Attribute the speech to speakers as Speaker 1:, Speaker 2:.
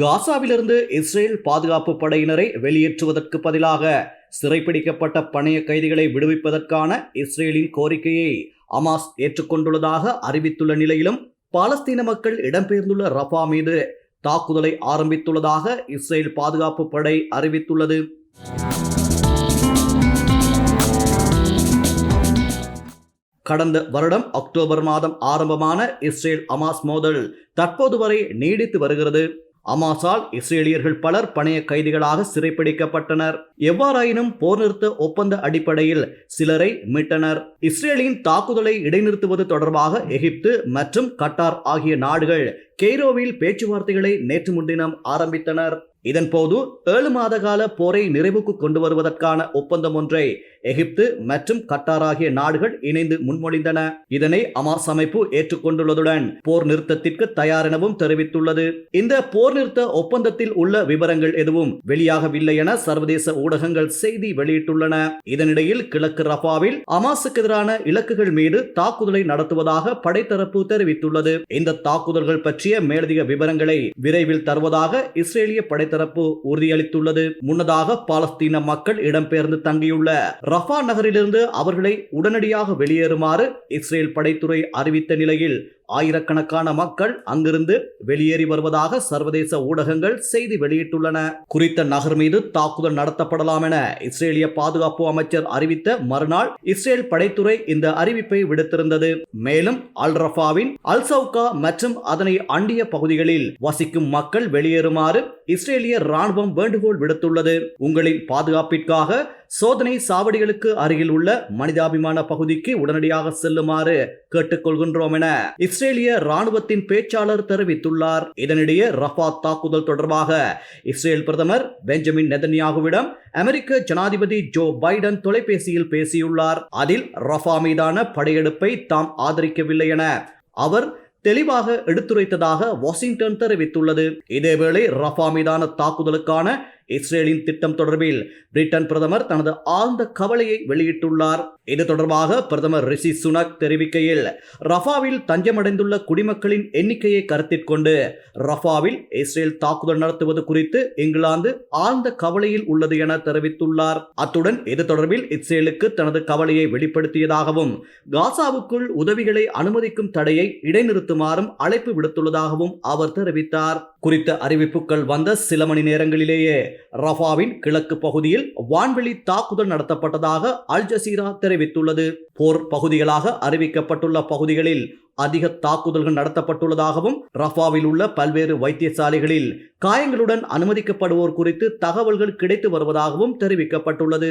Speaker 1: காசாவிலிருந்து Israel பாதுகாப்பு படையினரை வெளியேற்றுவதற்கு பதிலாக சிறைப்பிடிக்கப்பட்ட பணைய கைதிகளை விடுவிப்பதற்கான இஸ்ரேலின் கோரிக்கையை அமாஸ் ஏற்றுக்கொண்டுள்ளதாக அறிவித்துள்ள நிலையிலும் பாலஸ்தீன மக்கள் இடம்பெயர்ந்துள்ள ரஃபா மீது தாக்குதலை ஆரம்பித்துள்ளதாக இஸ்ரேல் பாதுகாப்பு படை அறிவித்துள்ளது. கடந்த வருடம் அக்டோபர் மாதம் ஆரம்பமான இஸ்ரேல் அமாஸ் மோதல் தற்போது வரை நீடித்து வருகிறது. அமாசால் இஸ்ரேலியர்கள் பலர் பணைய கைதிகளாக சிறைப்பிடிக்கப்பட்டனர். எவ்வாறாயினும் போர் நிறுத்த ஒப்பந்த அடிப்படையில் சிலரை மீட்டனர். இஸ்ரேலின் தாக்குதலை இடைநிறுத்துவது தொடர்பாக எகிப்து மற்றும் கட்டார் ஆகிய நாடுகள் கெய்ரோவில் பேச்சுவார்த்தைகளை நேற்று முன்தினம் ஆரம்பித்தனர். இதன்போது ஏழு மாத கால போரை நிறைவுக்கு கொண்டு வருவதற்கான ஒப்பந்தம் ஒன்றை எகிப்து மற்றும் கட்டார் ஆகிய நாடுகள் இணைந்து முன்மொழிந்தன. இதனை அமாஸ் அமைப்பு ஏற்றுக்கொண்டுள்ளதுடன் போர் நிறுத்தத்திற்கு தயார் எனவும் தெரிவித்துள்ளது. இந்த போர் நிறுத்த ஒப்பந்தத்தில் உள்ள விவரங்கள் எதுவும் வெளியாகவில்லை என சர்வதேச ஊடகங்கள் செய்தி வெளியிட்டுள்ளன. இதனிடையில் கிழக்கு ரஃபாவில் அமாஸுக்கு எதிரான இலக்குகள் மீது தாக்குதலை நடத்துவதாக படைத்தரப்பு தெரிவித்துள்ளது. இந்த தாக்குதல்கள் பற்றிய மேலதிக விவரங்களை விரைவில் தருவதாக இஸ்ரேலிய படைத்தரப்பு உறுதியளித்துள்ளது. முன்னதாக பாலஸ்தீன மக்கள் இடம்பெயர்ந்து தங்கியுள்ள ரஃபா நகரிலிருந்து அவர்களை உடனடியாக வெளியேறுமாறு இஸ்ரேல் படைத்துறை அறிவித்த நிலையில் ஆயிரக்கணக்கான மக்கள் அங்கிருந்து வெளியேறி வருவதாக சர்வதேச ஊடகங்கள் செய்தி வெளியிட்டுள்ளன. குறித்த நகர் மீது தாக்குதல் நடத்தப்படலாம் என இஸ்ரேலிய பாதுகாப்பு அமைச்சர் அறிவித்த மறுநாள் இஸ்ரேல் படைத்துறை இந்த அறிவிப்பை விடுத்திருந்தது. மேலும் அல் ரஃபாவின் அல் சவுகா மற்றும் அதனை அண்டிய பகுதிகளில் வசிக்கும் மக்கள் வெளியேறுமாறு இஸ்ரேலிய ராணுவம் வேண்டுகோள் விடுத்துள்ளது. உங்களின் பாதுகாப்பிற்காக சோதனை சாவடிகளுக்கு அருகில் உள்ள மனிதாபிமான பகுதிக்கு உடனடியாக செல்லுமாறு கேட்டுக்கொள்கின்றோம் என இஸ்ரேலிய ராணுவத்தின் பேச்சாளர் தெரிவித்துள்ளார். இதனிடையே ரஃபா தாக்குதல் தொடர்பாக இஸ்ரேல் பிரதமர் பெஞ்சமின் நெதன்யாகுவிடம் அமெரிக்க ஜனாதிபதி ஜோ பைடன் தொலைபேசியில் பேசியுள்ளார். அதில் ரஃபா மீதான படையெடுப்பை தாம் ஆதரிக்கவில்லை என அவர் தெளிவாக எடுத்துரைத்ததாக வாஷிங்டன் தெரிவித்துள்ளது. இதேவேளை ரஃபா மீதான தாக்குதலுக்கான இஸ்ரேலின் திட்டம் தொடர்பில் பிரிட்டன் பிரதமர் தனது ஆழ்ந்த கவலையை வெளியிட்டுள்ளார். இது தொடர்பாக பிரதமர் ரிஷி சுனக் தெரிவிக்கையில் ரஃபாவில் தஞ்சமடைந்துள்ள குடிமக்களின் எண்ணிக்கையை கருத்தில் கொண்டு ரஃபாவில் இஸ்ரேல் தாக்குதல் நடத்துவது குறித்து இங்கிலாந்து ஆழ்ந்த கவலையில் உள்ளது என தெரிவித்துள்ளார். அத்துடன் இது தொடர்பில் இஸ்ரேலுக்கு தனது கவலையை வெளிப்படுத்தியதாகவும் காசாவுக்குள் உதவிகளை அனுமதிக்கும் தடையை இடைநிறுத்துமாறும் அழைப்பு விடுத்துள்ளதாகவும் அவர் தெரிவித்தார். குறித்த அறிவிப்புகள் வந்த சில மணி நேரங்களிலேயே ரஃபாவின் கிழக்கு பகுதியில் வான்வெளி தாக்குதல் நடத்தப்பட்டதாக அல் ஜசீரா தெரிவித்துள்ளது போர் பகுதிகளாக அறிவிக்கப்பட்டுள்ள பகுதிகளில் அதிக தாக்குதல்கள் நடத்தப்பட்டுள்ளதாகவும் ரஃபாவில் உள்ள பல்வேறு வைத்தியசாலைகளில் காயங்களுடன் அனுமதிக்கப்படுவோர் குறித்து தகவல்கள் கிடைத்து வருவதாகவும் தெரிவிக்கப்பட்டுள்ளது.